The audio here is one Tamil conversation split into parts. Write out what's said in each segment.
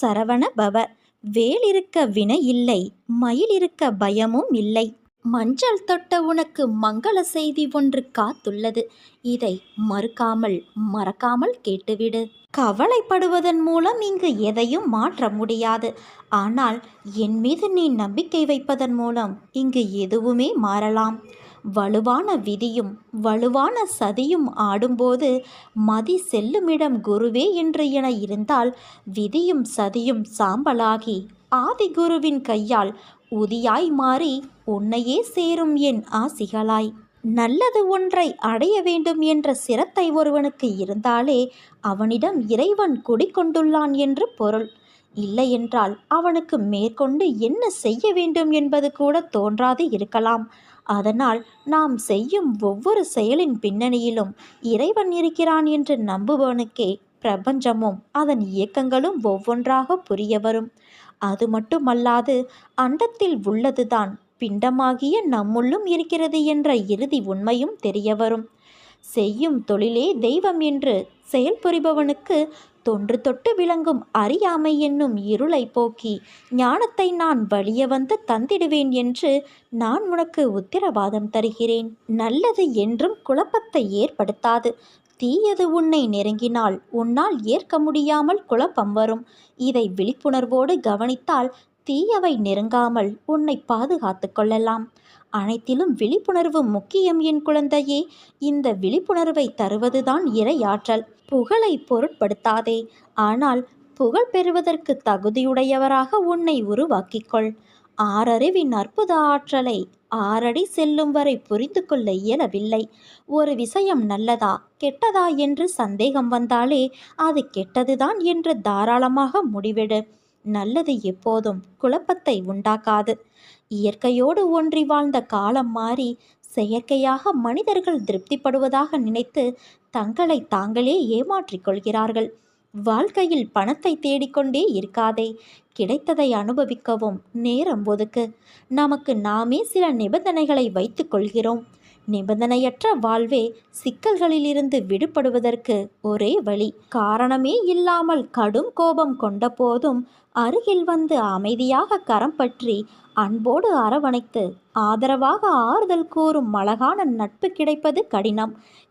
சரவண பவ. வேல் இருக்க வினை இல்லை மயில் இருக்க பயமும் இல்லை. மஞ்சள் தொட்ட உனக்கு மங்கள செய்தி ஒன்று காத்துள்ளது. இதை மறுக்காமல் மறக்காமல் கேட்டுவிடு. கவலைப்படுவதன் மூலம் இங்கு எதையும் மாற்ற முடியாது. ஆனால் என் மீது நீ நம்பிக்கை வைப்பதன் மூலம் இங்கு எதுவுமே மாறலாம். வலுவான விதியும் வலுவான சதியும் ஆடும்போது மதி செல்லுமிடம் குருவே என்று என இருந்தால் விதியும் சதியும் சாம்பலாகி ஆதிகுருவின் கையால் உதியாய் மாறி உன்னையே சேரும் என் ஆசிகளாய். நல்லது ஒன்றை அடைய வேண்டும் என்ற சிரத்தை ஒருவனுக்கு இருந்தாலே அவனிடம் இறைவன் குடிக்கொண்டுள்ளான் என்று பொருள். இல்லையென்றால் அவனுக்கு மேற்கொண்டு என்ன செய்ய வேண்டும் என்பது கூட தோன்றாது இருக்கலாம். அதனால் நாம் செய்யும் ஒவ்வொரு செயலின் பின்னணியிலும் இறைவன் இருக்கிறான் என்று நம்புபவனுக்கே பிரபஞ்சமும் அதன் இயக்கங்களும் ஒவ்வொன்றாக புரிய வரும். அது மட்டுமல்லாது அண்டத்தில் உள்ளதுதான் பிண்டமாகிய நம்முள்ளும் இருக்கிறது என்ற இறுதி உண்மையும் தெரிய வரும். செய்யும் தொழிலே தெய்வம் என்று செயல்புரிபவனுக்கு தொன்று தொட்டு விளங்கும் அறியாமை என்னும் இருளை போக்கி ஞானத்தை நான் வழிய வந்து தந்திடுவேன் என்று நான் உனக்கு உத்தரவாதம் தருகிறேன். நல்லது என்றும் குழப்பத்தை ஏற்படுத்தாது. தீயது உன்னை நெருங்கினால் உன்னால் ஏற்க முடியாமல் குழப்பம் வரும். இதை விழிப்புணர்வோடு கவனித்தால் தீயவை நெருங்காமல் உன்னை பாதுகாத்து கொள்ளலாம். அனைத்திலும் விழிப்புணர்வு முக்கியம் என் குழந்தையே. இந்த விழிப்புணர்வை தருவதுதான் இறையாற்றல் புகழை பொருட்படுத்தாதே. ஆனால் புகழ் பெறுவதற்கு தகுதியுடையவராக உன்னை உருவாக்கிக்கொள். ஆறறிவின் அற்புத ஆற்றலை ஆறடி செல்லும் வரை புரிந்து கொள்ள இயலவில்லை. ஒரு விஷயம் நல்லதா கெட்டதா என்று சந்தேகம் வந்தாலே அது கெட்டதுதான் என்று தாராளமாக முடிவெடு. நல்லது எப்போதும் குழப்பத்தை உண்டாக்காது. இயற்கையோடு ஒன்றி வாழ்ந்த காலம் மாறி செயற்கையாக மனிதர்கள் திருப்திப்படுவதாக நினைத்து தங்களை தாங்களே ஏமாற்றிக் கொள்கிறார்கள். வாழ்க்கையில் பணத்தை தேடிக்கொண்டே இருக்காதே. கிடைத்ததை அனுபவிக்கவும் நேரம் ஒதுக்கு. நமக்கு நாமே சில நிபந்தனைகளை வைத்துக் கொள்கிறோம். நிபந்தனையற்ற வாழ்வே சிக்கல்களிலிருந்து விடுபடுவதற்கு ஒரே வழி. காரணமே இல்லாமல் கடும் கோபம் கொண்ட போதும் அருகில் வந்து அமைதியாக கரம் பற்றி அன்போடு அரவணைத்து ஆதரவாக ஆறுதல் கூறும் அழகான நட்பு கிடைப்பது கடினம்.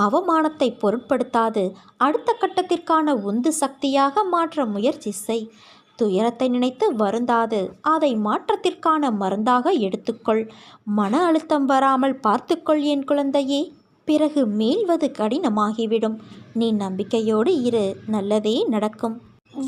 அவமானத்தை பொருட்படுத்தாது. அடுத்த கட்டத்திற்கான உந்து சக்தியாக மாற்ற முயற்சி செய். துயரத்தை நினைத்து வருந்தாது. அதை மாற்றத்திற்கான மருந்தாக எடுத்துக்கொள். மன அழுத்தம் வராமல் பார்த்துக்கொள் என் குழந்தையே. பிறகு மீள்வது கடினமாகிவிடும். நீ நம்பிக்கையோடு இரு. நல்லதே நடக்கும்.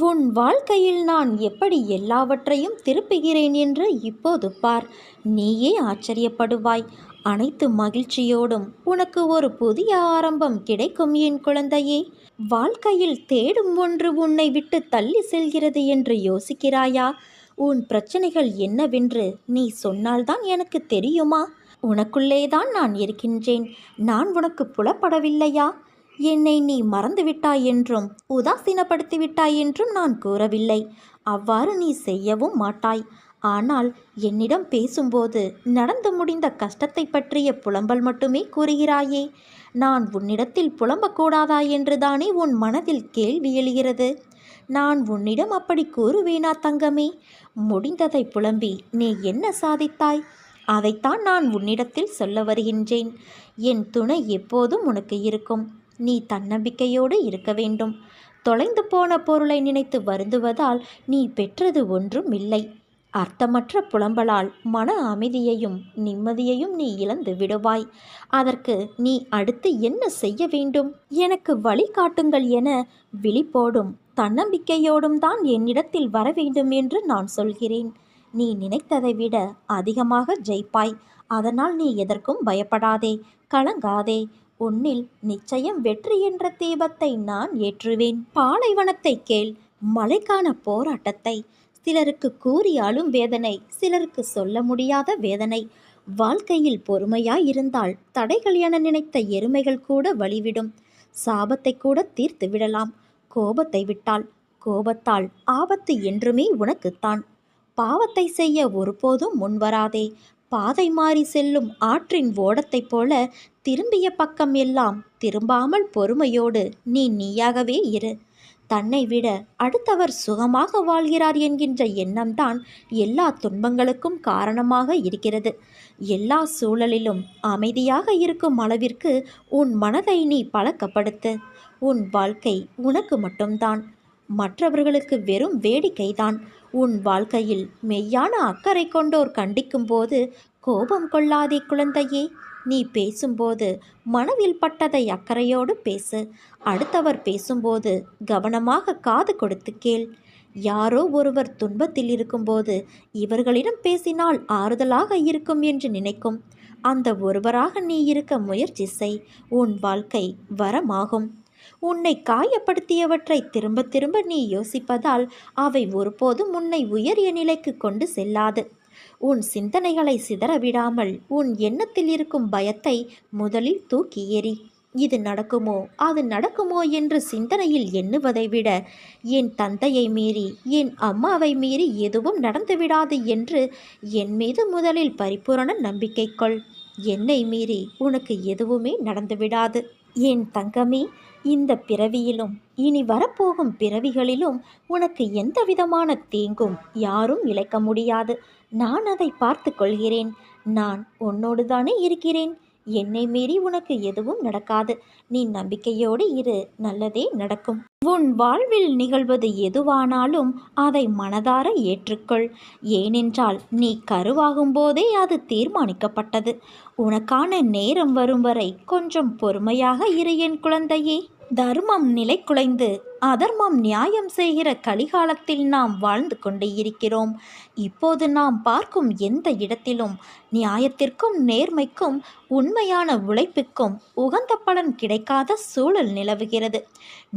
உன் வாழ்க்கையில் நான் எப்படி எல்லாவற்றையும் திருப்புகிறேன் என்று இப்போது பார். நீயே ஆச்சரியப்படுவாய். அனைத்து மகிழ்ச்சியோடும் உனக்கு ஒரு புதிய ஆரம்பம் கிடைக்கும் என் குழந்தையே. வாழ்க்கையில் தேடும் ஒன்று உன்னை விட்டு தள்ளி செல்கிறது என்று யோசிக்கிறாயா? உன் பிரச்சனைகள் என்னவென்று நீ சொன்னால்தான் எனக்கு தெரியுமா? உனக்குள்ளேதான் நான் இருக்கின்றேன். நான் உனக்கு புலப்படவில்லையா? என்னை நீ மறந்துவிட்டாய் என்றும் உதாசீனப்படுத்தி விட்டாய் என்றும் நான் கூறவில்லை. அவ்வாறு நீ செய்யவும் மாட்டாய். ஆனால் என்னிடம் பேசும்போது நடந்து முடிந்த கஷ்டத்தை பற்றிய புலம்பல் மட்டுமே கூறுகிறாயே. நான் உன்னிடத்தில் புலம்பக்கூடாதா என்றுதானே உன் மனதில் கேள்வி எழுகிறது. நான் உன்னிடம் அப்படி கூறுவேனா தங்கமே? முடிந்ததை புலம்பி நீ என்ன சாதித்தாய்? அதைத்தான் நான் உன்னிடத்தில் சொல்ல வருகின்றேன். என் துணை எப்போதும் உனக்கு இருக்கும். நீ தன்னம்பிக்கையோடு இருக்க வேண்டும். தொலைந்து போன பொருளை நினைத்து வருந்துவதால் நீ பெற்றது ஒன்றும் இல்லை. அர்த்தமற்ற புலம்பலால் மன அமைதியையும் நிம்மதியையும் நீ இழந்து விடுவாய். அதற்கு நீ அடுத்து என்ன செய்ய வேண்டும்? எனக்கு வழிகாட்டுங்கள் என விழிப்போடும் தன்னம்பிக்கையோடும் தான் என்னிடத்தில் வர வேண்டும் என்று நான் சொல்கிறேன். நீ நினைத்ததை விட அதிகமாக ஜெயிப்பாய். அதனால் நீ எதற்கும் பயப்படாதே கலங்காதே. உன்னில் நிச்சயம் வெற்றி என்ற தீபத்தை நான் ஏற்றுவேன். பாலைவனத்தை கேள். மலைக்கான போராட்டத்தை சிலருக்கு கூறியாலும் வேதனை சிலருக்கு சொல்ல முடியாத வேதனை. வாழ்க்கையில் பொறுமையாய் இருந்தால் தடைகள் என நினைத்த எருமைகள் கூட வழிவிடும். சாபத்தை கூட தீர்த்து விடலாம். கோபத்தை விட்டால் கோபத்தால் ஆபத்து என்றுமே உனக்குத்தான். பாவத்தை செய்ய ஒருபோதும் முன்வராதே பாதை மாறி செல்லும் ஆற்றின் ஓடத்தைப் போல திரும்பிய பக்கம் எல்லாம் திரும்பாமல் பொறுமையோடு நீ நீயாகவே இரு. தன்னை விட அடுத்தவர் சுகமாக வாழ்கிறார் என்கின்ற எண்ணம்தான் எல்லா துன்பங்களுக்கும் காரணமாக இருக்கிறது. எல்லா சூழலிலும் அமைதியாக இருக்கும் அளவிற்கு உன் மனதை நீ பழக்கப்படுத்து. உன் வாழ்க்கை உனக்கு மட்டும்தான். மற்றவர்களுக்கு வெறும் வேடிக்கைதான். உன் வாழ்க்கையில் மெய்யான அக்கறை கொண்டோர் கண்டிக்கும் போது கோபம் கொள்ளாதே குழந்தையே. நீ பேசும்போது மனதில் பட்டதை அக்கறையோடு பேசு. அடுத்தவர் பேசும்போது கவனமாக காது கொடுத்து கேள். யாரோ ஒருவர் துன்பத்தில் இருக்கும்போது இவர்களிடம் பேசினால் ஆறுதலாக இருக்கும் என்று நினைக்கும். அந்த ஒருவராக நீ இருக்க முயற்சி செய். உன் வாழ்க்கை வரமாகும். உன்னை காயப்படுத்தியவற்றை திரும்ப திரும்ப நீ யோசிப்பதால் அவை ஒருபோதும் உன்னை உயரிய நிலைக்கு கொண்டு செல்லாது. உன் சிந்தனைகளை சிதறவிடாமல் உன் எண்ணத்தில் இருக்கும் பயத்தை முதலில் தூக்கி எறி. இது நடக்குமோ? அது நடக்குமோ என்று சிந்தனையில் எண்ணுவதை விட என் தந்தையை மீறி என் அம்மாவை மீறி எதுவும் நடந்துவிடாது என்று என் மீது முதலில் பரிபூரண நம்பிக்கை கொள். என்னை மீறி உனக்கு எதுவுமே நடந்துவிடாது என் தங்கமே இந்த பிறவியிலும் இனி வரப்போகும் பிறவிகளிலும் உனக்கு எந்த விதமான தீங்கும் யாரும் இழைக்க முடியாது. நான் அதை பார்த்து கொள்கிறேன். நான் உன்னோடு தானே இருக்கிறேன். என்னை மீறி உனக்கு எதுவும் நடக்காது. நீ நம்பிக்கையோடு இரு. நல்லதே நடக்கும். உன் வாழ்வில் நிகழ்வது எதுவானாலும் அதை மனதார ஏற்றுக்கொள். ஏனென்றால் நீ கருவாகும் போதே அது தீர்மானிக்கப்பட்டது. உனக்கான நேரம் வரும் வரை கொஞ்சம் பொறுமையாக இரு என் குழந்தையே. தர்மம் நிலை குலைந்து அதர்மம் நியாயம் செய்கிற கலிகாலத்தில் நாம் வாழ்ந்து கொண்டு இருக்கிறோம். இப்போது நாம் பார்க்கும் எந்த இடத்திலும் நியாயத்திற்கும் நேர்மைக்கும் உண்மையான உழைப்புக்கும் உகந்த பலன் கிடைக்காத சூழல் நிலவுகிறது.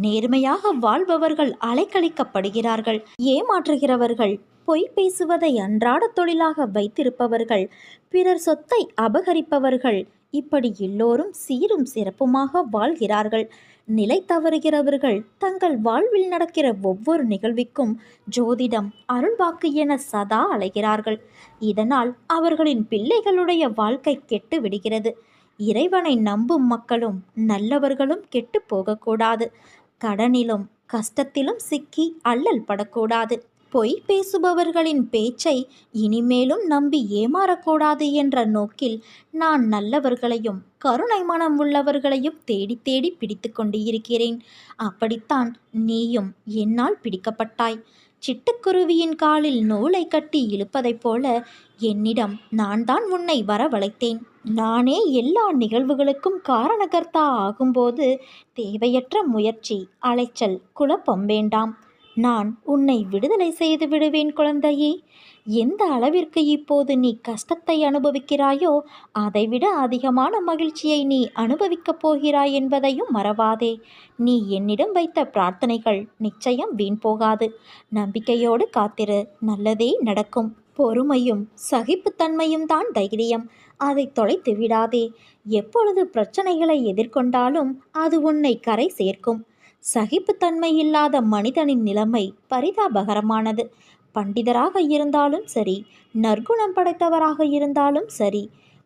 நேர்மையாக வாழ்பவர்கள் அலைக்கழிக்கப்படுகிறார்கள் ஏமாற்றுகிறவர்கள் பொய் பேசுவதை அன்றாட தொழிலாக வைத்திருப்பவர்கள் பிறர் சொத்தை அபகரிப்பவர்கள் இப்படி எல்லோரும் சீரும் சிறப்புமாக வாழ்கிறார்கள். நிலை தவறுகிறவர்கள் தங்கள் வாழ்வில் நடக்கிற ஒவ்வொரு நிகழ்விற்கும் ஜோதிடம் அருள்வாக்கு என சதா அலைகிறார்கள் இதனால் அவர்களின் பிள்ளைகளுடைய வாழ்க்கை கெட்டு விடுகிறது. இறைவனை நம்பும் மக்களும் நல்லவர்களும் கெட்டு போகக்கூடாது. கடனிலும் கஷ்டத்திலும் சிக்கி அல்லல் படக்கூடாது. பொய் பேசுபவர்களின் பேச்சை இனிமேலும் நம்பி ஏமாறக்கூடாது என்ற நோக்கில் நான் நல்லவர்களையும் கருணை மனம் உள்ளவர்களையும் தேடி தேடி பிடித்து கொண்டு இருக்கிறேன் அப்படித்தான் நீயும் என்னால் பிடிக்கப்பட்டாய். சிட்டுக்குருவியின் காலில் நூலை கட்டி இழுப்பதைப் போல என்னிடம் நான் தான் உன்னை வரவழைத்தேன். நானே எல்லா நிகழ்வுகளுக்கும் காரணகர்த்தா ஆகும்போது தேவையற்ற முயற்சி அலைச்சல் குழப்பம் வேண்டாம். நான் உன்னை விடுதலை செய்து விடுவேன் குழந்தையே. எந்த அளவிற்கு இப்போது நீ கஷ்டத்தை அனுபவிக்கிறாயோ அதைவிட அதிகமான மகிழ்ச்சியை நீ அனுபவிக்கப் போகிறாய் என்பதையும் மறவாதே. நீ என்னிடம் வைத்த பிரார்த்தனைகள் நிச்சயம் வீண் போகாது. நம்பிக்கையோடு காத்திரு நல்லதே நடக்கும். பொறுமையும் சகிப்புத்தன்மையும் தான் தைரியம். அதை தொலைத்து விடாதே எப்பொழுது பிரச்சனைகளை எதிர்கொண்டாலும் அது உன்னை கரை சேர்க்கும். சகிப்புத்தன்மை இல்லாத மனிதனின் நிலைமை பரிதாபகரமானது. பண்டிதராக இருந்தாலும் சரி நற்குணம் படைத்தவராக இருந்தாலும் சரி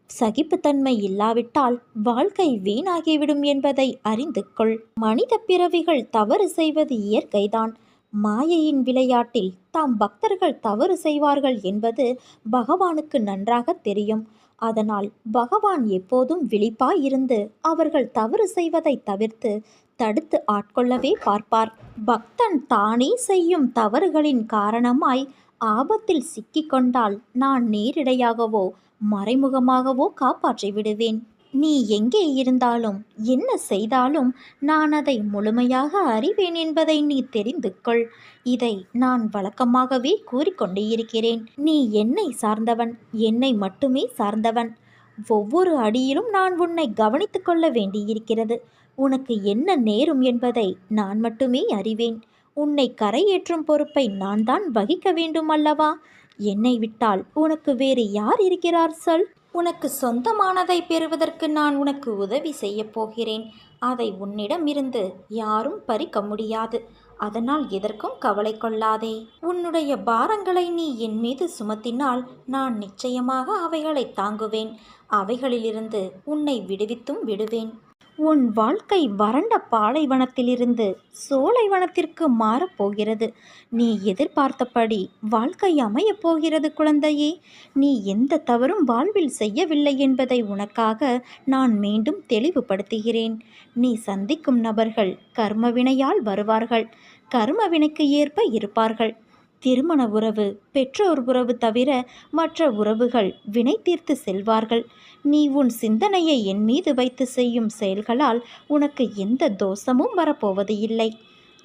சகிப்புத்தன்மை இல்லாவிட்டால் வாழ்க்கை வீணாகிவிடும் என்பதை அறிந்து கொள். மனித பிறவிகள் தவறு செய்வது இயற்கைதான். மாயையின் விளையாட்டில் தாம் பக்தர்கள் தவறு செய்வார்கள் என்பது பகவானுக்கு நன்றாக தெரியும். அதனால் பகவான் எப்போதும் விழிப்பாய் இருந்து அவர்கள் தவறு செய்வதை தவிர்த்து தடுத்து ஆட்கொள்ளவே பார்ப்பார். பக்தன் தானே செய்யும் தவறுகளின் காரணமாய் ஆபத்தில் சிக்கிக்கொண்டால் நான் நேரிடையாகவோ மறைமுகமாகவோ காப்பாற்றி விடுவேன். நீ எங்கே இருந்தாலும் என்ன செய்தாலும் நான் அதை முழுமையாக அறிவேன் என்பதை நீ தெரிந்து கொள். இதை நான் வழக்கமாகவே கூறிக்கொண்டே இருக்கிறேன். நீ என்னை சார்ந்தவன் என்னை மட்டுமே சார்ந்தவன். ஒவ்வொரு அடியிலும் நான் உன்னை கவனித்துக் கொள்ள வேண்டியிருக்கிறது. உனக்கு என்ன நேரும் என்பதை நான் மட்டுமே அறிவேன். உன்னை கரையேற்றும் பொறுப்பை நான் தான் வகிக்க வேண்டும் அல்லவா? என்னை விட்டால் உனக்கு வேறு யார் இருக்கிறார் சொல்? உனக்கு சொந்தமானதை பெறுவதற்கு நான் உனக்கு உதவி செய்யப் போகிறேன். அதை உன்னிடமிருந்து யாரும் பறிக்க முடியாது. அதனால் எதற்கும் கவலை கொள்ளாதே. உன்னுடைய பாரங்களை நீ என் மீது சுமத்தினால் நான் நிச்சயமாக அவைகளை தாங்குவேன். அவைகளிலிருந்து உன்னை விடுவித்தும் விடுவேன். உன் வாழ்க்கை வறண்ட பாலைவனத்திலிருந்து சோலைவனத்திற்கு மாறப்போகிறது நீ எதிர்பார்த்தபடி வாழ்க்கை அமையப் போகிறது குழந்தையே. நீ எந்த தவறும் வாழ்வில் செய்யவில்லை என்பதை உனக்காக நான் மீண்டும் தெளிவுபடுத்துகிறேன். நீ சந்திக்கும் நபர்கள் கர்மவினையால் வருவார்கள். கர்மவினைக்கு ஏற்ப இருப்பார்கள். திருமண உறவு பெற்றோர் உறவு தவிர மற்ற உறவுகள் வினை தீர்த்து செல்வார்கள். நீ உன் சிந்தனையை என் மீது வைத்து செய்யும் செயல்களால் உனக்கு எந்த தோஷமும் வரப்போவது இல்லை.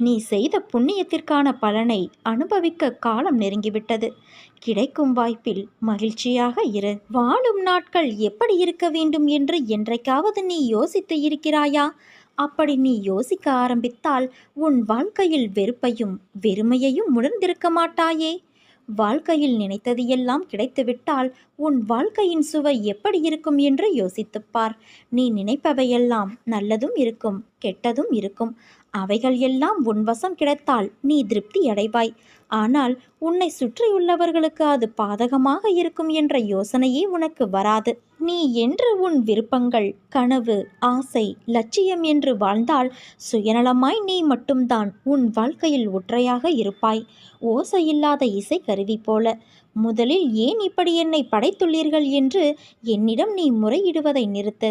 நீ செய்த புண்ணியத்திற்கான பலனை அனுபவிக்க காலம் நெருங்கிவிட்டது. கிடைக்கும் வாய்ப்பில் மகிழ்ச்சியாக இரு. வாழும் நாட்கள் எப்படி இருக்க வேண்டும் என்று என்றைக்காவது நீ யோசித்து இருக்கிறாயா? அப்படி நீ யோசிக்க ஆரம்பித்தால் உன் வாழ்க்கையில் வெறுப்பையும் வெறுமையையும் உணர்ந்திருக்க மாட்டாயே. வாழ்க்கையில் நினைத்தது எல்லாம் கிடைத்துவிட்டால் உன் வாழ்க்கையின் சுவை எப்படி இருக்கும் என்று யோசித்துப் பார். நீ நினைப்பவையெல்லாம் நல்லதும் இருக்கும் கெட்டதும் இருக்கும். அவைகள் எல்லாம் உன் வசம் கிடைத்தால் நீ திருப்தி அடைவாய். ஆனால் உன்னை சுற்றியுள்ளவர்களுக்கு அது பாதகமாக இருக்கும் என்ற யோசனையே உனக்கு வராது. நீ என்று உன் விருப்பங்கள் கனவு ஆசை லட்சியம் என்று வாழ்ந்தால் சுயநலமாய் நீ மட்டும்தான் உன் வாழ்க்கையில் ஒற்றையாக இருப்பாய். ஓசையில்லாத இசை கருவி போல முதலில் ஏன் இப்படி என்னை படைத்துள்ளீர்கள் என்று என்னிடம் நீ முறையிடுவதை நிறுத்து.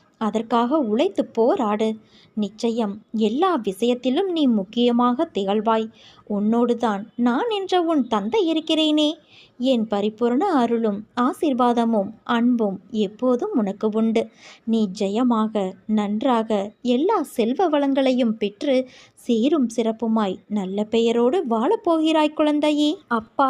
அதற்காக உழைத்து போராடு. நிச்சயம் எல்லா விஷயத்திலும் நீ முக்கியமாக திகழ்வாய். உன்னோடுதான் நான் என்ற உன் தந்தை இருக்கிறேனே. என் பரிபூர்ண அருளும் ஆசிர்வாதமும் அன்பும் எப்போதும் உனக்கு உண்டு. நீ ஜெயமாக நன்றாக எல்லா செல்வ வளங்களையும் பெற்று சீரும் சிறப்புமாய் நல்ல பெயரோடு வாழப்போகிறாய் குழந்தையே. அப்பா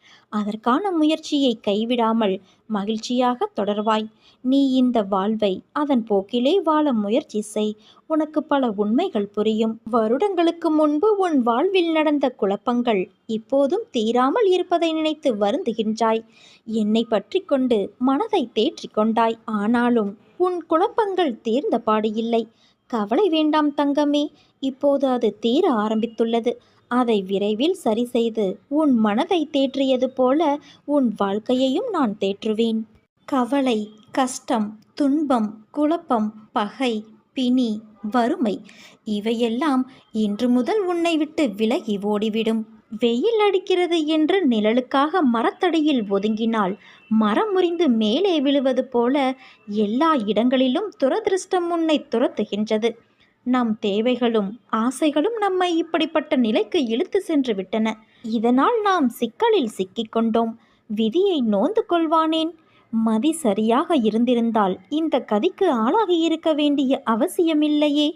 அதற்கான முயற்சியை கைவிடாமல் மகிழ்ச்சியாக தொடர்வாய். நீ இந்த வாழ்வை அதன் போக்கிலே வாழ முயற்சி செய். உனக்கு பல உண்மைகள் புரியும். வருடங்களுக்கு முன்பு உன் வாழ்வில் நடந்த குழப்பங்கள் இப்போதும் தீராமல் இருப்பதை நினைத்து வருந்துகின்றாய். என்னை பற்றி கொண்டு மனதை தேற்றிக் கொண்டாய். ஆனாலும் உன் குழப்பங்கள் தீர்ந்த பாடு இல்லை. கவலை வேண்டாம் தங்கமே. இப்போது அது தீர ஆரம்பித்துள்ளது. அதை விரைவில் சரி செய்து உன் மனதை தேற்றியது போல உன் வாழ்க்கையையும் நான் தேற்றுவேன். கவலை கஷ்டம் துன்பம் குழப்பம் பகை பிணி வறுமை இவையெல்லாம் இன்று முதல் உன்னை விட்டு விலகி ஓடிவிடும். வெயில் அடிக்கிறது என்று நிழலுக்காக மரத்தடியில் ஒதுங்கினால் மரம் முறிந்து மேலே விழுவது போல எல்லா இடங்களிலும் துரதிருஷ்டம் உன்னை துரத்துகின்றது. நம் தேவைகளும் ஆசைகளும் நம்மை இப்படிப்பட்ட நிலைக்கு இழுத்து சென்று விட்டன. இதனால் நாம் சிக்கலில் சிக்கிக்கொண்டோம் விதியை நோந்து கொள்வானேன்? மதி சரியாக இருந்திருந்தால் இந்த கதிக்கு ஆளாகி இருக்க வேண்டிய அவசியமில்லையே.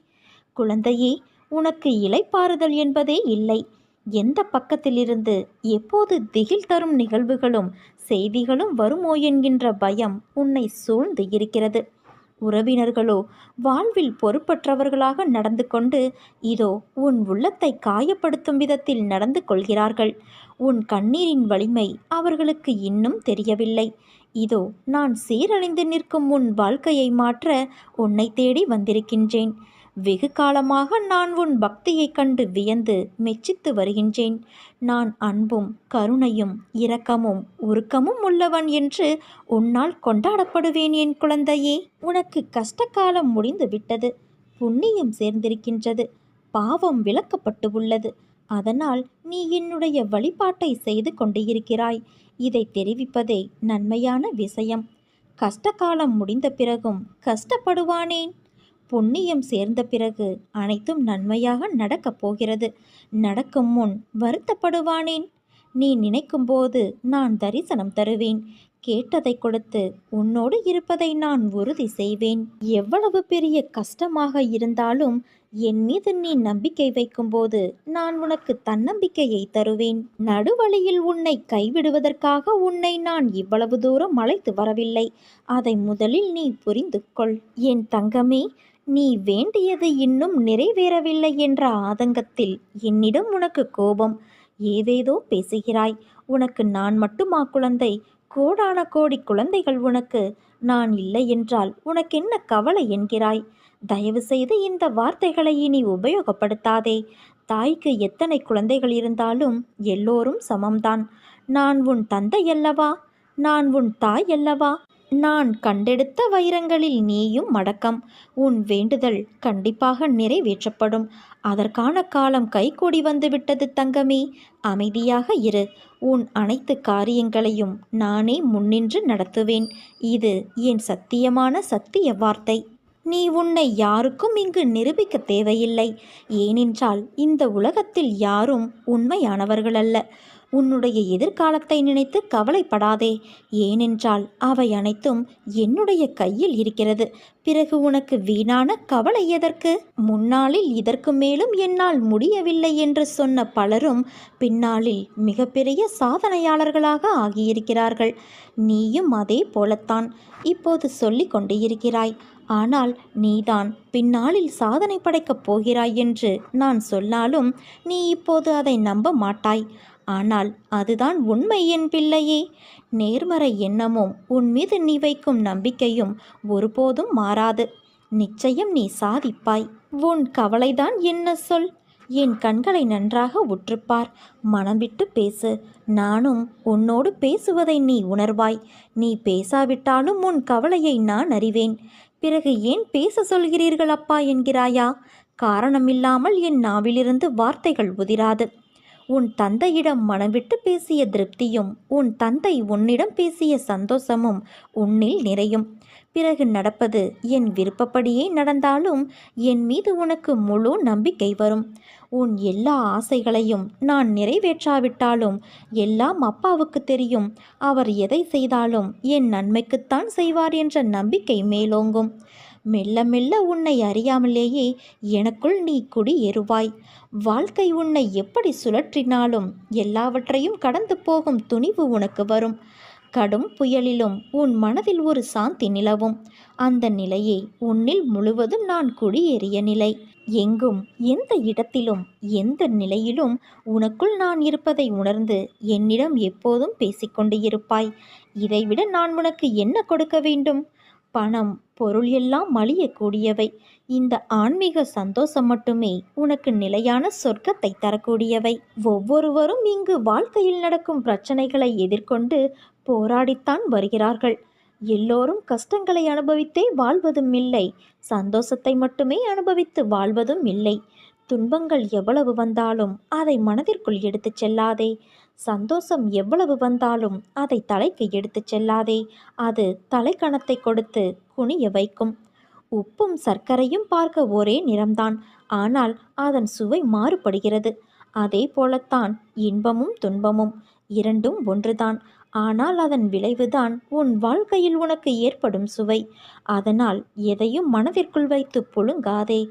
குழந்தையே உனக்கு இலைப்பாறுதல் என்பதே இல்லை. எந்த பக்கத்திலிருந்து எப்போது திகில் தரும் நிகழ்வுகளும் செய்திகளும் வருமோ என்கின்ற பயம் உன்னை சூழ்ந்து இருக்கிறது. உறவினர்களோ வாழ்வில் பொறுப்பற்றவர்களாக நடந்து கொண்டு இதோ உன் உள்ளத்தை காயப்படுத்தும் விதத்தில் நடந்து கொள்கிறார்கள். உன் கண்ணீரின் வலிமை அவர்களுக்கு இன்னும் தெரியவில்லை. இதோ நான் சீரழிந்து நிற்கும் உன் வாழ்க்கையை மாற்ற உன்னை தேடி வந்திருக்கின்றேன். வெகு காலமாக நான் உன் பக்தியைக் கண்டு வியந்து மெச்சித்து வருகின்றேன். நான் அன்பும் கருணையும் இரக்கமும் உருக்கமும் உள்ளவன் என்று உன்னால் கொண்டாடப்படுவேன் என் குழந்தையே. உனக்கு கஷ்டகாலம் முடிந்து விட்டது புண்ணியம் சேர்ந்திருக்கின்றது. பாவம் விளக்கப்பட்டு உள்ளது. அதனால் நீ என்னுடைய வழிபாட்டை செய்து கொண்டிருக்கிறாய். இதை தெரிவிப்பதே நன்மையான விஷயம். கஷ்டகாலம் முடிந்த பிறகும் கஷ்டப்படுவானேன்? புண்ணியம் சேர்ந்த பிறகு அனைத்தும் நன்மையாக நடக்கப் போகிறது. நடக்கும் முன் வருத்தப்படுவானேன்? நீ நினைக்கும்போது நான் தரிசனம் தருவேன். கேட்டதை கொடுத்து உன்னோடு இருப்பதை நான் உறுதி செய்வேன். எவ்வளவு பெரிய கஷ்டமாக இருந்தாலும் என் மீது நீ நம்பிக்கை வைக்கும்போது நான் உனக்கு தன்னம்பிக்கையை தருவேன். நடுவழியில் உன்னை கைவிடுவதற்காக உன்னை நான் இவ்வளவு தூரம் அழைத்து வரவில்லை. அதை முதலில் நீ புரிந்து கொள் என் தங்கமே நீ வேண்டியது இன்னும் நிறைவேறவில்லை என்ற ஆதங்கத்தில் என்னிடம் உனக்கு கோபம். ஏதேதோ பேசுகிறாய். உனக்கு நான் மட்டுமா குழந்தை? கோடான கோடி குழந்தைகள் உனக்கு. நான் இல்லை என்றால் உனக்கென்ன கவலை என்கிறாய்? தயவு செய்து இந்த வார்த்தைகளை இனி உபயோகப்படுத்தாதே. தாய்க்கு எத்தனை குழந்தைகள் இருந்தாலும் எல்லோரும் சமம்தான். நான் உன் தந்தை அல்லவா? நான் உன் தாய் அல்லவா? நான் கண்டெடுத்த வைரங்களில் நீயும் மடக்கம். உன் வேண்டுதல் கண்டிப்பாக நிறைவேற்றப்படும். அதற்கான காலம் கைகூடி வந்துவிட்டது தங்கமே. அமைதியாக இரு. உன் அனைத்து காரியங்களையும் நானே முன்னின்று நடத்துவேன். இது என் சத்தியமான சத்திய வார்த்தை. நீ உன்னை யாருக்கும் இங்கு நிரூபிக்க தேவையில்லை. ஏனென்றால் இந்த உலகத்தில் யாரும் உண்மையானவர்கள் அல்ல உன்னுடைய எதிர்காலத்தை நினைத்து கவலைப்படாதே. ஏனென்றால் அவை அனைத்தும் என்னுடைய கையில் இருக்கிறது. பிறகு உனக்கு வீணான கவலை எதற்கு? முன்னாளில் இதற்கு மேலும் என்னால் முடியவில்லை என்று சொன்ன பலரும் பின்னாளில் மிகப்பெரிய சாதனையாளர்களாக ஆகியிருக்கிறார்கள். நீயும் அதே போலத்தான் இப்போது சொல்லிக் கொண்டு இருக்கிறாய். ஆனால் நீதான் பின்னாளில் சாதனை படைக்கப் போகிறாய் என்று நான் சொன்னாலும் நீ இப்போது அதை நம்ப மாட்டாய். ஆனால் அதுதான் உண்மை என் பிள்ளையே. நேர்மறை எண்ணமும் உன் மீது நீ வைக்கும் நம்பிக்கையும் ஒருபோதும் மாறாது. நிச்சயம் நீ சாதிப்பாய். உன் கவலைதான் என்ன சொல்? என் கண்களை நன்றாக உற்றுப்பார். மனம் விட்டு பேசு. நானும் உன்னோடு பேசுவதை நீ உணர்வாய். நீ பேசாவிட்டாலும் உன் கவலையை நான் அறிவேன். பிறகு ஏன் பேச சொல்கிறீர்கள் அப்பா என்கிறாயா? காரணமில்லாமல் என் நாவிலிருந்து வார்த்தைகள் உதிராது. உன் தந்தையிடம் மனவிட்டு பேசிய திருப்தியும் உன் தந்தை உன்னிடம் பேசிய சந்தோஷமும் உன்னில் நிறையும். பிறகு நடப்பது என் விருப்பப்படியே நடந்தாலும் என் மீது உனக்கு முழு நம்பிக்கை வரும். உன் எல்லா ஆசைகளையும் நான் நிறைவேற்றாவிட்டாலும் எல்லாம் அப்பாவுக்கு தெரியும். அவர் எதை செய்தாலும் என் நன்மைக்குத்தான் செய்வார் என்ற நம்பிக்கை மேலோங்கும். மெல்ல மெல்ல உன்னை அறியாமலேயே எனக்குள் நீ குடியேறுவாய் வாழ்க்கை உன்னை எப்படி சுழற்றினாலும் எல்லாவற்றையும் கடந்து போகும் துணிவு உனக்கு வரும். கடும் புயலிலும் உன் மனதில் ஒரு சாந்தி நிலவும். அந்த நிலையை உன்னில் முழுவதும் நான் குடியேறிய நிலை. எங்கும் எந்த இடத்திலும் எந்த நிலையிலும் உனக்குள் நான் இருப்பதை உணர்ந்து என்னிடம் எப்போதும் பேசிக்கொண்டு இருப்பாய். இதைவிட நான் உனக்கு என்ன கொடுக்க வேண்டும்? பணம் பொருள் எல்லாம் மலியக்கூடியவை. இந்த ஆன்மீக சந்தோஷம் மட்டுமே உனக்கு நிலையான சொர்க்கத்தை தரக்கூடியவை. ஒவ்வொருவரும் இங்கு வாழ்க்கையில் நடக்கும் பிரச்சனைகளை எதிர்கொண்டு போராடித்தான் வருகிறார்கள். எல்லோரும் கஷ்டங்களை அனுபவித்தே வாழ்வதும் இல்லை. சந்தோஷத்தை மட்டுமே அனுபவித்து வாழ்வதும் இல்லை. துன்பங்கள் எவ்வளவு வந்தாலும் அதை மனதிற்குள் எடுத்துச் செல்லாதே. சந்தோஷம் எவ்வளவு வந்தாலும் அதை தலைக்கு எடுத்துச் செல்லாதே. அது தலைக்கணத்தை கொடுத்து குனிய வைக்கும். உப்பும் சர்க்கரையும் பார்க்க ஒரே நிறம்தான். ஆனால் அதன் சுவை மாறுபடுகிறது. அதே போலத்தான் இன்பமும் துன்பமும் இரண்டும் ஒன்றுதான். ஆனால் அதன் விளைவுதான் உன் வாழ்க்கையில் உனக்கு ஏற்படும் சுவை. அதனால் எதையும் மனதிற்குள் வைத்து புழுங்காதே.